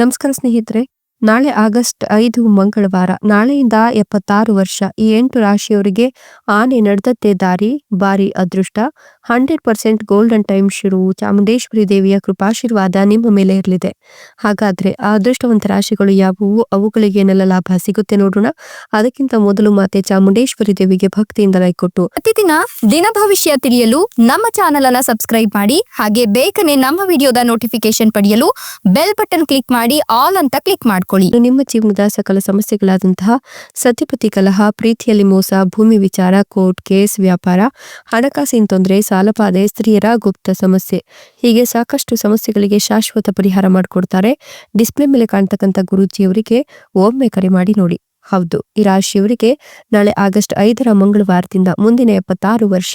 ನಮಸ್ಕಾರ ಸ್ನೇಹಿತರೆ ನಾಳೆ ಆಗಸ್ಟ್ ಐದು ಮಂಗಳವಾರ, ನಾಳೆಯಿಂದ ಎಪ್ಪತ್ತಾರು ವರ್ಷ, ಈ ಎಂಟು ರಾಶಿಯವರಿಗೆ ಆನೆ ನಡೆದತ್ತೆ ದಾರಿ ಬಾರಿ ಅದೃಷ್ಟ. ಹಂಡ್ರೆಡ್ ಪರ್ಸೆಂಟ್ ಗೋಲ್ಡನ್ ಟೈಮ್ ಶುರು. ಚಾಮುಂಡೇಶ್ವರಿ ದೇವಿಯ ಕೃಪಾಶೀರ್ವಾದ ನಿಮ್ಮ ಮೇಲೆ ಇರಲಿದೆ. ಹಾಗಾದ್ರೆ ಆ ಅದೃಷ್ಟವಂತ ರಾಶಿಗಳು ಯಾವುವು? ಅವುಗಳಿಗೆ ಏನೆಲ್ಲ ಲಾಭ ಸಿಗುತ್ತೆ ನೋಡೋಣ. ಅದಕ್ಕಿಂತ ಮೊದಲು ಮಾತೆ ಚಾಮುಂಡೇಶ್ವರಿ ದೇವಿಗೆ ಭಕ್ತಿಯಿಂದ ಕೊಟ್ಟು. ಪ್ರತಿದಿನ ದಿನ ಭವಿಷ್ಯ ತಿಳಿಯಲು ನಮ್ಮ ಚಾನೆಲ್ ಅನ್ನ ಸಬ್ಸ್ಕ್ರೈಬ್ ಮಾಡಿ, ಹಾಗೆ ಬೇಗನೆ ನಮ್ಮ ವಿಡಿಯೋದ ನೋಟಿಫಿಕೇಶನ್ ಪಡೆಯಲು ಬೆಲ್ ಬಟನ್ ಕ್ಲಿಕ್ ಮಾಡಿ, ಆಲ್ ಅಂತ ಕ್ಲಿಕ್ ಮಾಡ್ಕೊಳ್ಳಿ ಇದು ನಿಮ್ಮ ಜೀವನದ ಸಕಲ ಸಮಸ್ಯೆಗಳಾದಂತಹ ಸತ್ಯಪತಿ ಕಲಹ, ಪ್ರೀತಿಯಲ್ಲಿ ಮೋಸ, ಭೂಮಿ ವಿಚಾರ, ಕೋರ್ಟ್ ಕೇಸ್, ವ್ಯಾಪಾರ, ಹಣಕಾಸಿನ ತೊಂದರೆ ಸಾಲಬಾಧೆ ಸ್ತ್ರೀಯರ ಗುಪ್ತ ಸಮಸ್ಯೆ. ಹೀಗೆ ಸಾಕಷ್ಟು ಸಮಸ್ಯೆಗಳಿಗೆ ಶಾಶ್ವತ ಪರಿಹಾರ ಮಾಡಿಕೊಡ್ತಾರೆ. ಡಿಸ್ಪ್ಲೇ ಮೇಲೆ ಕಾಣ್ತಕ್ಕಂಥ ಗುರೂಜಿಯವರಿಗೆ ಒಮ್ಮೆ ಕರೆ ಮಾಡಿ ನೋಡಿ. ಹೌದು, ಈ ರಾಶಿಯವರಿಗೆ ನಾಳೆ ಆಗಸ್ಟ್ ಐದರ ಮಂಗಳವಾರದಿಂದ ಮುಂದಿನ ಎಪ್ಪತ್ತಾರು ವರ್ಷ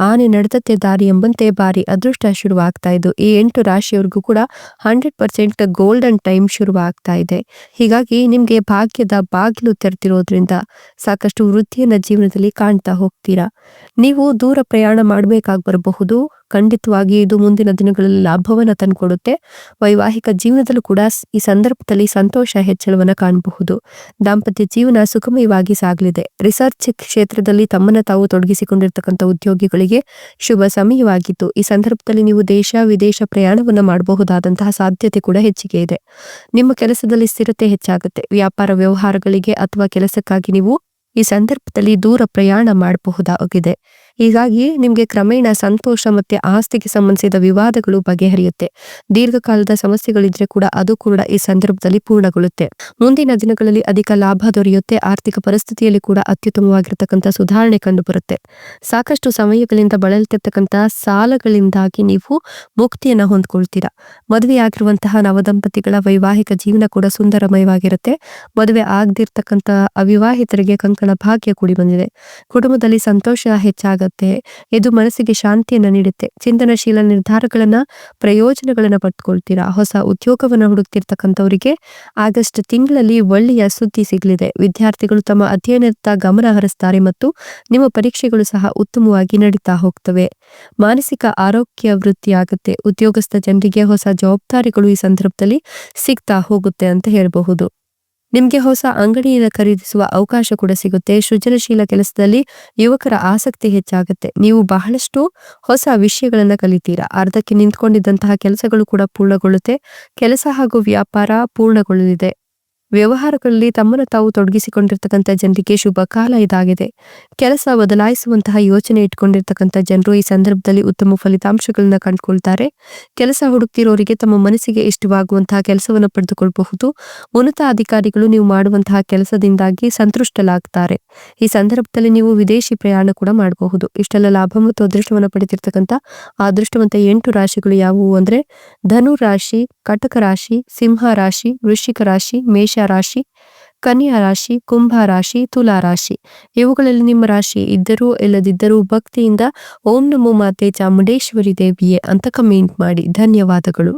ಆನೆ ನಡೆದತ್ತೆ ದಾರಿ ಎಂಬಂತೆ ಬಾರಿ ಅದೃಷ್ಟ ಶುರುವಾಗ್ತಾ ಇದ್ದು ಈ ಎಂಟು ರಾಶಿಯವರಿಗೂ ಕೂಡ ಹಂಡ್ರೆಡ್ ಪರ್ಸೆಂಟ್ ಗೋಲ್ಡನ್ ಟೈಮ್ ಶುರುವಾಗ್ತಾ ಇದೆ. ಹೀಗಾಗಿ ನಿಮ್ಗೆ ಭಾಗ್ಯದ ಬಾಗಿಲು ತೆರೆದಿರೋದ್ರಿಂದ ಸಾಕಷ್ಟು ವೃತ್ತಿಯನ್ನ ಜೀವನದಲ್ಲಿ ಕಾಣ್ತಾ ಹೋಗ್ತೀರಾ. ನೀವು ದೂರ ಪ್ರಯಾಣ ಮಾಡಬೇಕಾಗಿ ಬರಬಹುದು ಖಂಡಿತವಾಗಿ ಇದು ಮುಂದಿನ ದಿನಗಳಲ್ಲಿ ಲಾಭವನ್ನ ತಂದುಕೊಡುತ್ತೆ. ವೈವಾಹಿಕ ಜೀವನದಲ್ಲೂ ಕೂಡ ಈ ಸಂದರ್ಭದಲ್ಲಿ ಸಂತೋಷ ಹೆಚ್ಚಳವನ್ನ ಕಾಣಬಹುದು. ದಾಂಪತ್ಯ ಜೀವನ ಸುಗಮಯವಾಗಿ ಸಾಗಲಿದೆ. ರಿಸರ್ಚ್ ಕ್ಷೇತ್ರದಲ್ಲಿ ತಮ್ಮನ್ನ ತಾವು ತೊಡಗಿಸಿಕೊಂಡಿರ್ತಕ್ಕಂಥ ಉದ್ಯೋಗಿಗಳಿಗೆ ಶುಭ ಸಮಯವಾಗಿತ್ತು. ಈ ಸಂದರ್ಭದಲ್ಲಿ ನೀವು ದೇಶ, ವಿದೇಶ ಪ್ರಯಾಣವನ್ನು ಮಾಡಬಹುದಾದಂತಹ ಸಾಧ್ಯತೆ ಕೂಡ ಹೆಚ್ಚಿಗೆ ಇದೆ. ನಿಮ್ಮ ಕೆಲಸದಲ್ಲಿ ಸ್ಥಿರತೆ ಹೆಚ್ಚಾಗುತ್ತೆ. ವ್ಯಾಪಾರ ವ್ಯವಹಾರಗಳಿಗೆ ಅಥವಾ ಕೆಲಸಕ್ಕಾಗಿ ನೀವು ಈ ಸಂದರ್ಭದಲ್ಲಿ ದೂರ ಪ್ರಯಾಣ ಮಾಡಬಹುದಾಗಿದೆ. ಹೀಗಾಗಿ ನಿಮಗೆ ಕ್ರಮೇಣ ಸಂತೋಷ ಮತ್ತೆ ಆಸ್ತಿಗೆ ಸಂಬಂಧಿಸಿದ ವಿವಾದಗಳು ಬಗೆಹರಿಯುತ್ತೆ. ದೀರ್ಘಕಾಲದ ಸಮಸ್ಯೆಗಳಿದ್ರೆ ಕೂಡ ಅದು ಕೂಡ ಈ ಸಂದರ್ಭದಲ್ಲಿ ಪೂರ್ಣಗೊಳ್ಳುತ್ತೆ. ಮುಂದಿನ ದಿನಗಳಲ್ಲಿ ಅಧಿಕ ಲಾಭ ದೊರೆಯುತ್ತೆ. ಆರ್ಥಿಕ ಪರಿಸ್ಥಿತಿಯಲ್ಲಿ ಕೂಡ ಅತ್ಯುತ್ತಮವಾಗಿರತಕ್ಕಂಥ ಸುಧಾರಣೆ ಕಂಡುಬರುತ್ತೆ. ಸಾಕಷ್ಟು ಸಮಯಗಳಿಂದ ಬಳಲ್ತಿರ್ತಕ್ಕಂಥ ಸಾಲಗಳಿಂದಾಗಿ ನೀವು ಮುಕ್ತಿಯನ್ನ ಹೊಂದ್ಕೊಳ್ತೀರಾ. ಮದುವೆಯಾಗಿರುವಂತಹ ನವದಂಪತಿಗಳ ವೈವಾಹಿಕ ಜೀವನ ಕೂಡ ಸುಂದರಮಯವಾಗಿರುತ್ತೆ. ಮದುವೆ ಆಗದಿರ್ತಕ್ಕಂಥ ಅವಿವಾಹಿತರಿಗೆ ಕಂಕಣ ಭಾಗ್ಯ ಕೂಡಿ ಬಂದಿದೆ. ಕುಟುಂಬದಲ್ಲಿ ಸಂತೋಷ ಹೆಚ್ಚಾಗತ್ತೆ, ಇದು ಮನಸ್ಸಿಗೆ ಶಾಂತಿಯನ್ನ ನೀಡುತ್ತೆ. ಚಿಂತನಶೀಲ ನಿರ್ಧಾರಗಳನ್ನ, ಪ್ರಯೋಜನಗಳನ್ನ ಪಡ್ಕೊಳ್ತೀರಾ ಹೊಸ ಉದ್ಯೋಗವನ್ನ ಹುಡುಕ್ತಿರ್ತಕ್ಕಂಥವರಿಗೆ ಆಗಸ್ಟ್ ತಿಂಗಳಲ್ಲಿ ಒಳ್ಳೆಯ ಸುದ್ದಿ ಸಿಗಲಿದೆ. ವಿದ್ಯಾರ್ಥಿಗಳು ತಮ್ಮ ಅಧ್ಯಯನದತ್ತ ಗಮನ ಹರಿಸ್ತಾರೆ ಮತ್ತು ನಿಮ್ಮ ಪರೀಕ್ಷೆಗಳು ಸಹ ಉತ್ತಮವಾಗಿ ನಡೀತಾ ಹೋಗ್ತವೆ. ಮಾನಸಿಕ ಆರೋಗ್ಯ ವೃದ್ಧಿಯಾಗುತ್ತೆ ಉದ್ಯೋಗಸ್ಥ ಜನರಿಗೆ ಹೊಸ ಜವಾಬ್ದಾರಿಗಳು ಈ ಸಂದರ್ಭದಲ್ಲಿ ಸಿಗ್ತಾ ಹೋಗುತ್ತೆ ಅಂತ ಹೇಳಬಹುದು. ನಿಮ್ಗೆ ಹೊಸ ಅಂಗಡಿಯನ್ನು ಖರೀದಿಸುವ ಅವಕಾಶ ಕೂಡ ಸಿಗುತ್ತೆ. ಸೃಜನಶೀಲ ಕೆಲಸದಲ್ಲಿ ಯುವಕರ ಆಸಕ್ತಿ ಹೆಚ್ಚಾಗುತ್ತೆ. ನೀವು ಬಹಳಷ್ಟು ಹೊಸ ವಿಷಯಗಳನ್ನ ಕಲಿತೀರಾ? ಅರ್ಧಕ್ಕೆ ನಿಂತ್ಕೊಂಡಿದ್ದಂತಹ ಕೆಲಸಗಳು ಕೂಡ ಪೂರ್ಣಗೊಳ್ಳುತ್ತೆ. ಕೆಲಸ ಹಾಗೂ ವ್ಯಾಪಾರ ಪೂರ್ಣಗೊಳ್ಳಲಿದೆ. ವ್ಯವಹಾರಗಳಲ್ಲಿ ತಮ್ಮನ್ನು ತಾವು ತೊಡಗಿಸಿಕೊಂಡಿರ್ತಕ್ಕಂಥ ಜನರಿಗೆ ಶುಭ ಕಾಲ ಇದಾಗಿದೆ. ಕೆಲಸ ಬದಲಾಯಿಸುವಂತಹ ಯೋಚನೆ ಇಟ್ಕೊಂಡಿರ್ತಕ್ಕಂಥ ಜನರು ಈ ಸಂದರ್ಭದಲ್ಲಿ ಉತ್ತಮ ಫಲಿತಾಂಶಗಳನ್ನ ಕಂಡುಕೊಳ್ತಾರೆ. ಕೆಲಸ ಹುಡುಕ್ತಿರೋರಿಗೆ ತಮ್ಮ ಮನಸ್ಸಿಗೆ ಇಷ್ಟವಾಗುವಂತಹ ಕೆಲಸವನ್ನು ಪಡೆದುಕೊಳ್ಳಬಹುದು ಉನ್ನತ ಅಧಿಕಾರಿಗಳು ನೀವು ಮಾಡುವಂತಹ ಕೆಲಸದಿಂದಾಗಿ ಸಂತುಷ್ಟಲಾಗ್ತಾರೆ. ಈ ಸಂದರ್ಭದಲ್ಲಿ ನೀವು ವಿದೇಶಿ ಪ್ರಯಾಣ ಕೂಡ ಮಾಡಬಹುದು. ಇಷ್ಟೆಲ್ಲ ಲಾಭ ಮತ್ತು ಅದೃಷ್ಟವನ್ನು ಪಡೆದಿರ್ತಕ್ಕಂಥ ಅದೃಷ್ಟವಂತ ಎಂಟು ರಾಶಿಗಳು ಯಾವುವು ಅಂದ್ರೆ ಧನು ರಾಶಿ, ಕಟಕ ರಾಶಿ, ಸಿಂಹ ರಾಶಿ, ವೃಶ್ಚಿಕ ರಾಶಿ, ಮೇಷ ರಾಶಿ, ಕನ್ಯಾ ರಾಶಿ, ಕುಂಭ ರಾಶಿ, ತುಲಾ ರಾಶಿ. ಇವುಗಳಲ್ಲಿ ನಿಮ್ಮ ರಾಶಿ ಇದ್ದರೂ ಇಲ್ಲದಿದ್ದರೂ ಭಕ್ತಿಯಿಂದ ಓಂ ನಮೋ ಮಾತೆ ಚಾಮುಂಡೇಶ್ವರಿ ದೇವಿಯೇ ಅಂತ ಕಮೆಂಟ್ ಮಾಡಿ. ಧನ್ಯವಾದಗಳು.